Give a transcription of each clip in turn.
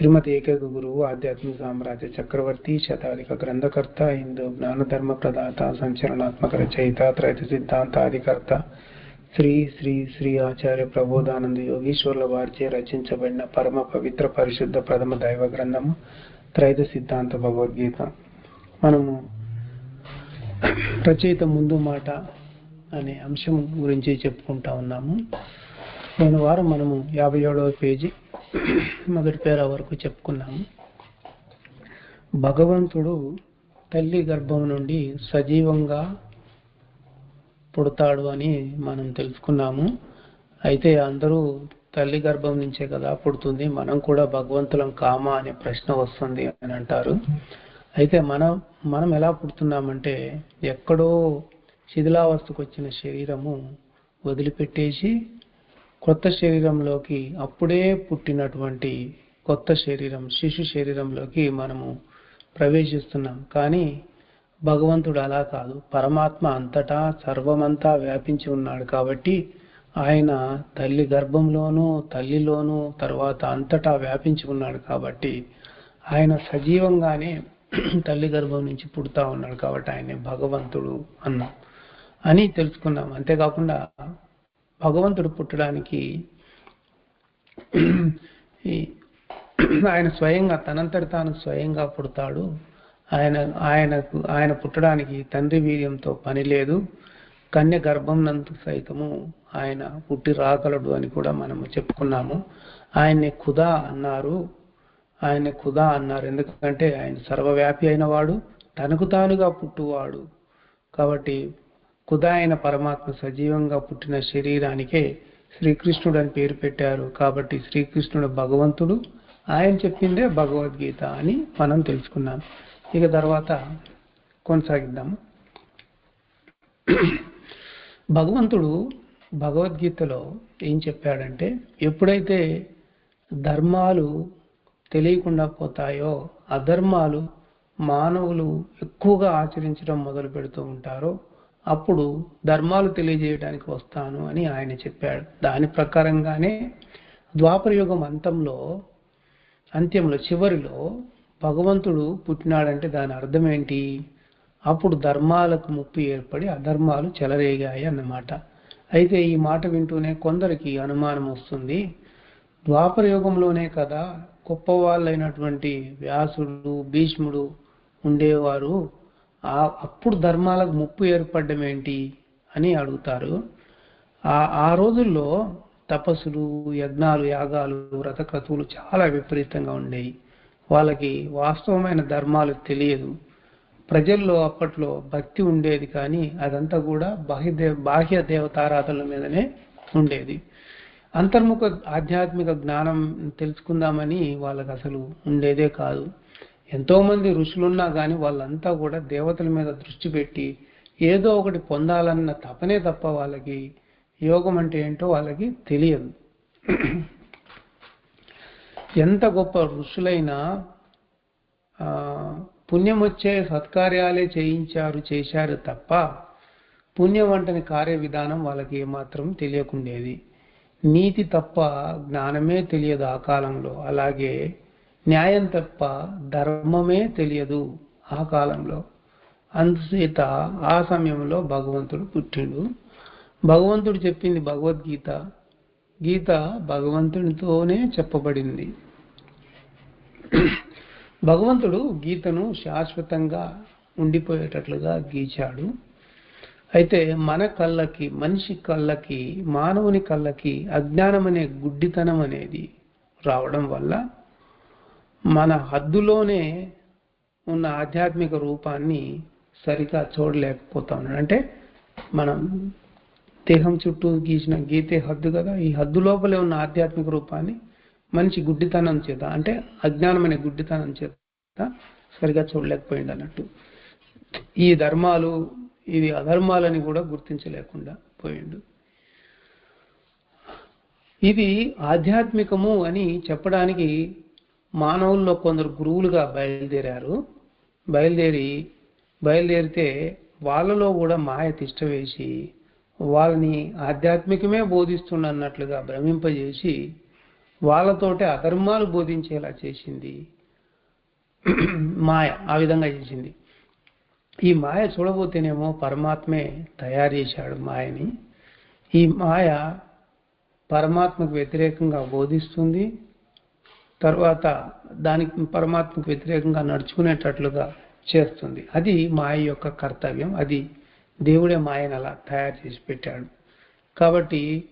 శ్రీమతి ఏకైక గురువు ఆధ్యాత్మిక సామ్రాజ్య చక్రవర్తి శతాధిక గ్రంథకర్త హిందూ జ్ఞానధర్మ ప్రదాత సంచలనాత్మక రచయిత త్రైత సిద్ధాంతాధికర్త శ్రీ శ్రీ శ్రీ ఆచార్య ప్రబోధానంద యోగీశ్వర్ల వారిచే రచించబడిన పరమ పవిత్ర పరిశుద్ధ ప్రథమ దైవ గ్రంథము త్రైత సిద్ధాంత భగవద్గీత. మనము రచయిత ముందు మాట అనే అంశం గురించి చెప్పుకుంటా ఉన్నాము. నేను వారం మనము యాభై ఏడవ పేజీ మొదటి పేర వరకు చెప్పుకున్నాము. భగవంతుడు తల్లి గర్భం నుండి సజీవంగా పుడతాడు అని మనం తెలుసుకున్నాము. అయితే అందరూ తల్లి గర్భం నుంచే కదా పుడుతుంది మనం కూడా భగవంతులం కామా అనే ప్రశ్న వస్తుంది అని అంటారు. అయితే మనం మనం ఎలా పుడుతున్నామంటే ఎక్కడో శిథిలావస్థకు వచ్చిన శరీరము వదిలిపెట్టేసి కొత్త శరీరంలోకి అప్పుడే పుట్టినటువంటి కొత్త శరీరం శిశు శరీరంలోకి మనము ప్రవేశిస్తున్నాం. కానీ భగవంతుడు అలా కాదు. పరమాత్మ అంతటా సర్వమంతా వ్యాపించి ఉన్నాడు కాబట్టి ఆయన తల్లి గర్భంలోనూ తల్లిలోనూ తర్వాత అంతటా వ్యాపించి ఉన్నాడు కాబట్టి ఆయన సజీవంగానే తల్లి గర్భం నుంచి పుడతా ఉన్నాడు కాబట్టి ఆయన భగవంతుడు అన్నాం. అని తెలుసుకున్నాం. అంతేకాకుండా భగవంతుడు పుట్టడానికి ఈ ఆయన స్వయంగా తనంతటి తాను స్వయంగా పుడతాడు. ఆయన ఆయనకు ఆయన పుట్టడానికి తండ్రి వీర్యంతో పని లేదు. కన్య గర్భం నందు సైతము ఆయన పుట్టి రాగలడు అని కూడా మనము చెప్పుకున్నాము. ఆయన్ని ఖుదా అన్నారు. ఆయన్ని ఖుదా అన్నారు. ఎందుకంటే ఆయన సర్వవ్యాపి అయినవాడు తనకు తానుగా పుట్టువాడు. కాబట్టి ఖుదాయన పరమాత్మ సజీవంగా పుట్టిన శరీరానికే శ్రీకృష్ణుడు అని పేరు పెట్టారు. కాబట్టి శ్రీకృష్ణుడు భగవంతుడు. ఆయన చెప్పిందే భగవద్గీత అని మనం తెలుసుకున్నాం. ఇక తర్వాత కొనసాగిద్దాము. భగవంతుడు భగవద్గీతలో ఏం చెప్పాడంటే ఎప్పుడైతే ధర్మాలు తెలియకుండా పోతాయో అధర్మాలు మానవులు ఎక్కువగా ఆచరించడం మొదలు పెడుతూ ఉంటారో అప్పుడు ధర్మాలు తెలియజేయడానికి వస్తాను అని ఆయన చెప్పాడు. దాని ప్రకారంగానే ద్వాపరయుగం అంతంలో అంత్యంలో చివరిలో భగవంతుడు పుట్టినాడంటే దాని అర్థం ఏంటి? అప్పుడు ధర్మాలకు ముప్పు ఏర్పడి అధర్మాలు చెలరేగాయి అన్నమాట. అయితే ఈ మాట వింటూనే కొందరికి అనుమానం వస్తుంది. ద్వాపర యుగంలోనే కదా గొప్ప వాళ్ళైనటువంటి వ్యాసుడు భీష్ముడు ఉండేవారు. అప్పుడు ధర్మాలకు ముప్పు ఏర్పడడం ఏంటి అని అడుగుతారు. ఆ ఆ రోజుల్లో తపస్సులు యజ్ఞాలు యాగాలు వ్రతక్రతువులు చాలా విపరీతంగా ఉండేవి. వాళ్ళకి వాస్తవమైన ధర్మాలు తెలియదు. ప్రజల్లో అప్పట్లో భక్తి ఉండేది కానీ అదంతా కూడా బాహ్యదే బాహ్య దేవతారాధనల మీదనే ఉండేది. అంతర్ముఖ ఆధ్యాత్మిక జ్ఞానం తెలుసుకుందామని వాళ్ళకి అసలు ఉండేదే కాదు. ఎంతోమంది ఋషులున్నా కానీ వాళ్ళంతా కూడా దేవతల మీద దృష్టి పెట్టి ఏదో ఒకటి పొందాలన్న తపనే తప్ప వాళ్ళకి యోగం అంటే ఏంటో వాళ్ళకి తెలియదు. ఎంత గొప్ప ఋషులైనా పుణ్యం వచ్చే సత్కార్యాలే చేయించారు చేశారు తప్ప పుణ్యం అంటని కార్య విధానం వాళ్ళకి ఏమాత్రం తెలియకుండేది. నీతి తప్ప జ్ఞానమే తెలియదు ఆ కాలంలో. అలాగే న్యాయం తప్ప ధర్మమే తెలియదు ఆ కాలంలో. అందుచేత ఆ సమయంలో భగవంతుడు పుట్టిండు. భగవంతుడు చెప్పింది భగవద్గీత. గీత భగవంతునితోనే చెప్పబడింది. భగవంతుడు గీతను శాశ్వతంగా ఉండిపోయేటట్లుగా గీచాడు. అయితే మన కళ్ళకి మనిషి కళ్ళకి మానవుని కళ్ళకి అజ్ఞానం అనే గుడ్డితనం అనేది రావడం వల్ల మన హద్దులోనే ఉన్న ఆధ్యాత్మిక రూపాన్ని సరిగా చూడలేకపోతా ఉన్నాడు అంటే మనం దేహం చుట్టూ గీసిన గీతే హద్దు కదా? ఈ హద్దు లోపలే ఉన్న ఆధ్యాత్మిక రూపాన్ని మనిషి గుడ్డితనం చేత అంటే అజ్ఞానమైన గుడ్డితనం చేత సరిగా చూడలేకపోయింది అన్నట్టు. ఈ ధర్మాలు ఇది అధర్మాలని కూడా గుర్తించలేకుండా పోయిండు. ఇది ఆధ్యాత్మికము అని చెప్పడానికి మానవుల్లో కొందరు గురువులుగా బయలుదేరారు. బయలుదేరి బయలుదేరితే వాళ్ళలో కూడా మాయ తిష్ట వేసి వాళ్ళని ఆధ్యాత్మికమే బోధిస్తున్నట్లుగా భ్రమింపజేసి వాళ్ళతోటే అధర్మాలు బోధించేలా చేసింది. మాయ ఆ విధంగా చేసింది. ఈ మాయ చూడబోతేనేమో పరమాత్మే తయారు చేశాడు మాయని. ఈ మాయ పరమాత్మకు వ్యతిరేకంగా బోధిస్తుంది. తర్వాత దానికి పరమాత్మకు వ్యతిరేకంగా నడుచుకునేటట్లుగా చేస్తుంది. అది మాయ యొక్క కర్తవ్యం. అది దేవుడే మాయను అలా తయారు చేసి పెట్టాడు. కాబట్టి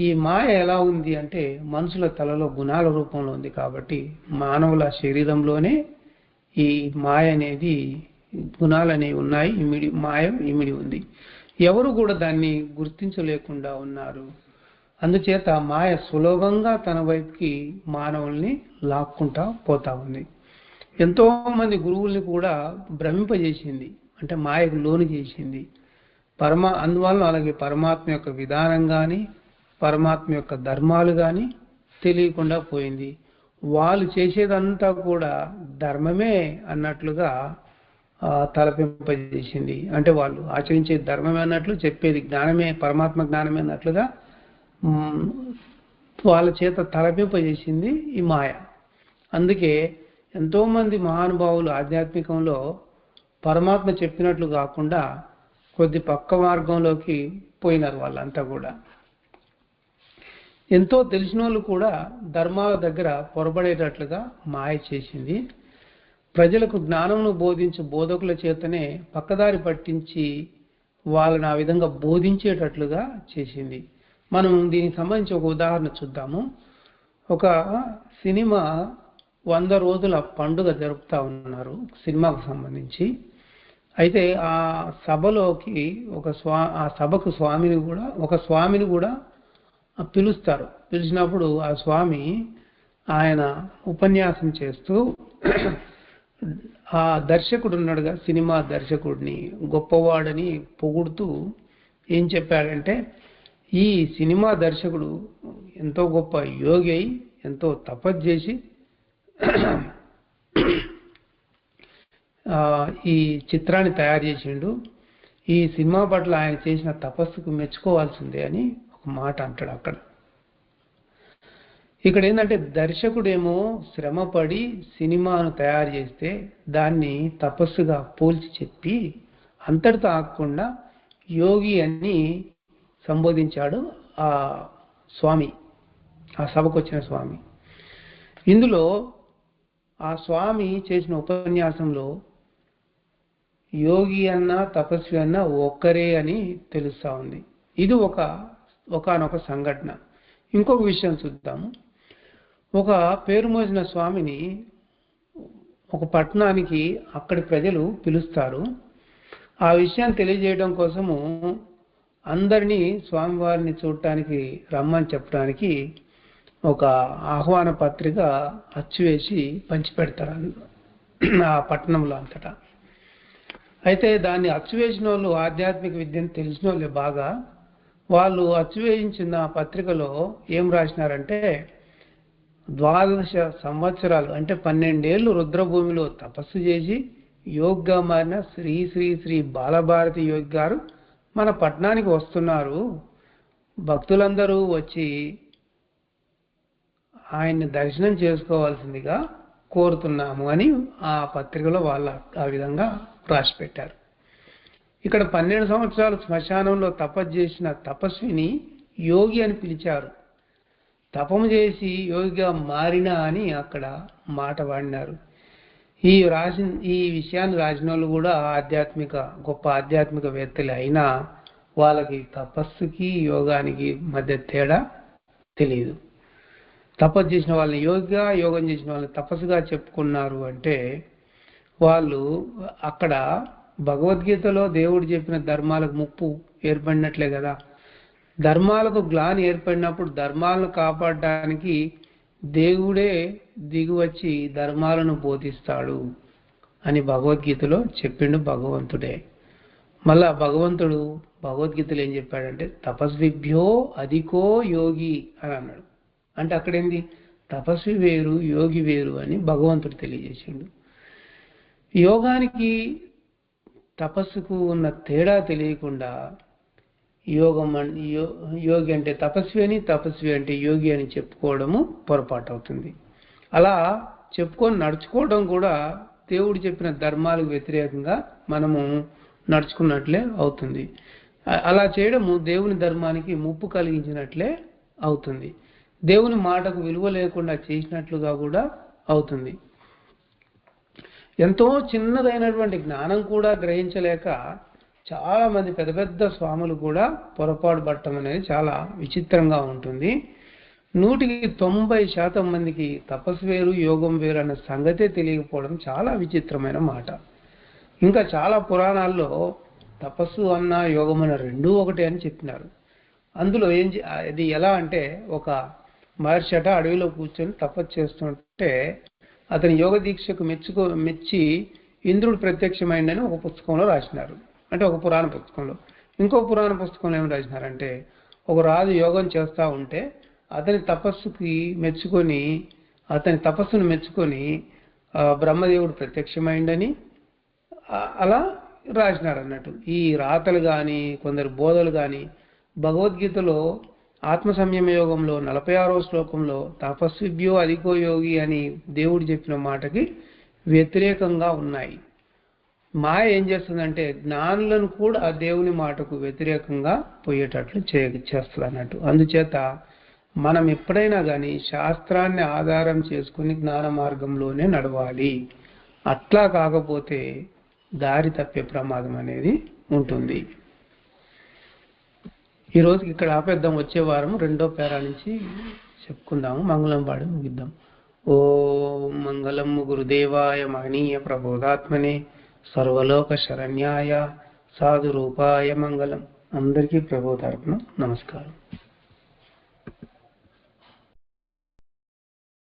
ఈ మాయ ఎలా ఉంది అంటే మనుషుల తలలో గుణాల రూపంలో ఉంది కాబట్టి మానవుల శరీరంలోనే ఈ మాయ అనేది గుణాలు అనేవి ఉన్నాయి. ఇమిడి మాయ ఇమిడి ఉంది. ఎవరు కూడా దాన్ని గుర్తించలేకుండా ఉన్నారు. అందుచేత మాయ సులభంగా తన వైపుకి మానవుల్ని లాక్కుంటా పోతా ఉంది. ఎంతో మంది గురువుల్ని కూడా భ్రమింపజేసింది. అంటే మాయకు లోను చేసింది. పరమ అందువలన అలాగే పరమాత్మ యొక్క విధానం కానీ పరమాత్మ యొక్క ధర్మాలు కానీ తెలియకుండా పోయింది. వాళ్ళు చేసేదంతా కూడా ధర్మమే అన్నట్లుగా తలపింపజేసింది. అంటే వాళ్ళు ఆచరించే ధర్మమే అన్నట్లు చెప్పేది జ్ఞానమే పరమాత్మ జ్ఞానమే అన్నట్లుగా వాళ్ళ చేత తలపింపజేసింది ఈ మాయ. అందుకే ఎంతోమంది మహానుభావులు ఆధ్యాత్మికంలో పరమాత్మ చెప్పినట్లు కాకుండా కొద్ది పక్క మార్గంలోకి పోయినారు వాళ్ళంతా కూడా. ఎంతో తెలిసిన వాళ్ళు కూడా ధర్మాల దగ్గర పొరబడేటట్లుగా మాయ చేసింది. ప్రజలకు జ్ఞానమును బోధించే బోధకుల చేతనే పక్కదారి పట్టించి వాళ్ళని ఆ విధంగా బోధించేటట్లుగా చేసింది. మనం దీనికి సంబంధించి ఒక ఉదాహరణ చూద్దాము. ఒక సినిమా వంద రోజుల పండుగ జరుపుతా ఉన్నారు సినిమాకు సంబంధించి. అయితే ఆ సభలోకి ఒక స్వా ఆ సభకు స్వామిని కూడా ఒక స్వామిని కూడా పిలుస్తారు. పిలిచినప్పుడు ఆ స్వామి ఆయన ఉపన్యాసం చేస్తూ ఆ దర్శకుడు ఉన్నాడుగా సినిమా దర్శకుడిని గొప్పవాడని పొగుడుతూ ఏం చెప్పాడంటే ఈ సినిమా దర్శకుడు ఎంతో గొప్ప యోగి అయి ఎంతో తపస్సు చేసి ఈ చిత్రాన్ని తయారు చేసిండు. ఈ సినిమా పట్ల ఆయన చేసిన తపస్సుకు మెచ్చుకోవాల్సిందే అని ఒక మాట అంటాడు అక్కడ. ఇక్కడ ఏంటంటే దర్శకుడేమో శ్రమపడి సినిమాను తయారు చేస్తే దాన్ని తపస్సుగా పోల్చి చెప్పి అంతటితో ఆకుండా యోగి అని సంబోధించాడు ఆ స్వామి ఆ సభకు వచ్చిన స్వామి. ఇందులో ఆ స్వామి చేసిన ఉపన్యాసంలో యోగి అన్న తపస్వి అన్న ఒక్కరే అని తెలుస్తా ఉంది. ఇది ఒక ఒకనొక సంఘటన. ఇంకొక విషయం చూద్దాము ఒక పేరు మోసిన స్వామిని ఒక పట్టణానికి అక్కడి ప్రజలు పిలుస్తారు. ఆ విషయాన్ని తెలియజేయడం కోసము అందరినీ స్వామివారిని చూడటానికి రమ్మని చెప్పడానికి ఒక ఆహ్వాన పత్రిక అచ్చువేసి పంచిపెడతారు ఆ పట్టణంలో అంతటా. అయితే దాన్ని అచ్చువేసిన వాళ్ళు ఆధ్యాత్మిక విద్యను తెలిసిన వాళ్ళే బాగా. వాళ్ళు అచ్చువేయించిన పత్రికలో ఏం రాసినారంటే ద్వాదశ సంవత్సరాలు అంటే పన్నెండేళ్ళు రుద్రభూమిలో తపస్సు చేసి యోగ్గా మారిన శ్రీ శ్రీ శ్రీ బాలభారతి యోగి గారు మన పట్టణానికి వస్తున్నారు. భక్తులందరూ వచ్చి ఆయన్ని దర్శనం చేసుకోవాల్సిందిగా కోరుతున్నాము అని ఆ పత్రికలో వాళ్ళ ఆ విధంగా రాసి పెట్టారు. ఇక్కడ పన్నెండు సంవత్సరాలు శ్మశానంలో తపస్సు చేసిన తపస్విని యోగి అని పిలిచారు. తపము చేసి యోగిగా మారినా అని అక్కడ మాట వాడినారు. ఈ రాసి ఈ విషయాన్ని రాసిన వాళ్ళు కూడా ఆధ్యాత్మిక గొప్ప ఆధ్యాత్మిక వేత్తలే అయినా వాళ్ళకి తపస్సుకి యోగానికి మధ్య తేడా తెలియదు తపస్సు చేసిన వాళ్ళని యోగిగా యోగం చేసిన వాళ్ళని తపస్సుగా చెప్పుకున్నారు అంటే వాళ్ళు అక్కడ భగవద్గీతలో దేవుడు చెప్పిన ధర్మాలకు ముప్పు ఏర్పడినట్లే కదా. ధర్మాలకు గ్లాని ఏర్పడినప్పుడు ధర్మాలను కాపాడడానికి దేవుడే దిగువచ్చి ధర్మాలను బోధిస్తాడు అని భగవద్గీతలో చెప్పిండు భగవంతుడే. మళ్ళా భగవంతుడు భగవద్గీతలో ఏం చెప్పాడంటే తపస్విభ్యో అధికో యోగి అని అన్నాడు. అంటే అక్కడేంది? తపస్వి వేరు యోగి వేరు అని భగవంతుడు తెలియజేసిండు. యోగానికి తపస్సుకు ఉన్న తేడా తెలియకుండా యోగం యో- యోగి అంటే తపస్వి అని తపస్వి అంటే యోగి అని చెప్పుకోవడము పొరపాటు అవుతుంది అలా చెప్పుకొని నడుచుకోవడం కూడా దేవుడు చెప్పిన ధర్మాలకు వ్యతిరేకంగా మనము నడుచుకున్నట్లే అవుతుంది. అలా చేయడము దేవుని ధర్మానికి ముప్పు కలిగించినట్లే అవుతుంది. దేవుని మాటకు విలువ లేకుండా చేసినట్లుగా కూడా అవుతుంది. ఎంతో చిన్నదైనటువంటి జ్ఞానం కూడా గ్రహించలేక చాలా మంది పెద్ద పెద్ద స్వాములు కూడా పొరపాటు పట్టడం అనేది చాలా విచిత్రంగా ఉంటుంది. నూటికి తొంభై శాతం మందికి తపస్సు వేరు యోగం వేరు అన్న సంగతే తెలియకపోవడం చాలా విచిత్రమైన మాట. ఇంకా చాలా పురాణాల్లో తపస్సు అన్న యోగం అన్న రెండూ ఒకటే అని చెప్పినారు. అందులో ఏం చే- అది ఎలా అంటే ఒక మహర్షి అట అడవిలో కూర్చొని తపస్సు చేస్తుంటే అతని యోగ దీక్షకు మెచ్చుకో మెచ్చి ఇంద్రుడు ప్రత్యక్షమైందని ఒక పుస్తకంలో రాసినారు. అంటే ఒక పురాణ పుస్తకంలో. ఇంకో పురాణ పుస్తకంలో ఏమి రాసినారంటే ఒక రాజు యోగం చేస్తూ ఉంటే అతని తపస్సుకి మెచ్చుకొని అతని తపస్సును మెచ్చుకొని బ్రహ్మదేవుడు ప్రత్యక్షమైండని అలా రాసినారు అన్నట్టు ఈ రాతలు కానీ కొందరు బోధలు కానీ భగవద్గీతలో ఆత్మ సంయమ యోగంలో నలభై ఆరో శ్లోకంలో తపస్విభ్యో అధికో యోగి అని దేవుడు చెప్పిన మాటకి వ్యతిరేకంగా ఉన్నాయి. మాయ ఏం చేస్తుందంటే జ్ఞానులను కూడా ఆ దేవుని మాటకు వ్యతిరేకంగా పోయేటట్లు చే చేస్తుంది అన్నట్టు. అందుచేత మనం ఎప్పుడైనా కానీ శాస్త్రాన్ని ఆధారం చేసుకుని జ్ఞాన మార్గంలోనే నడవాలి. అట్లా కాకపోతే దారి తప్పే ప్రమాదం అనేది ఉంటుంది. ఈరోజుకి ఇక్కడ ఆపేద్దాం. వచ్చే వారం రెండో పేరా నుంచి చెప్పుకుందాము. మంగళం పాడి ముగిద్దాం. ఓ మంగళం గురుదేవాయ మహనీయ ప్రబోధాత్మనే సర్వలోక శరణ్యాయ సాధు రూపాయ మంగళం. అందరికీ ప్రబోధార్పణ నమస్కారం.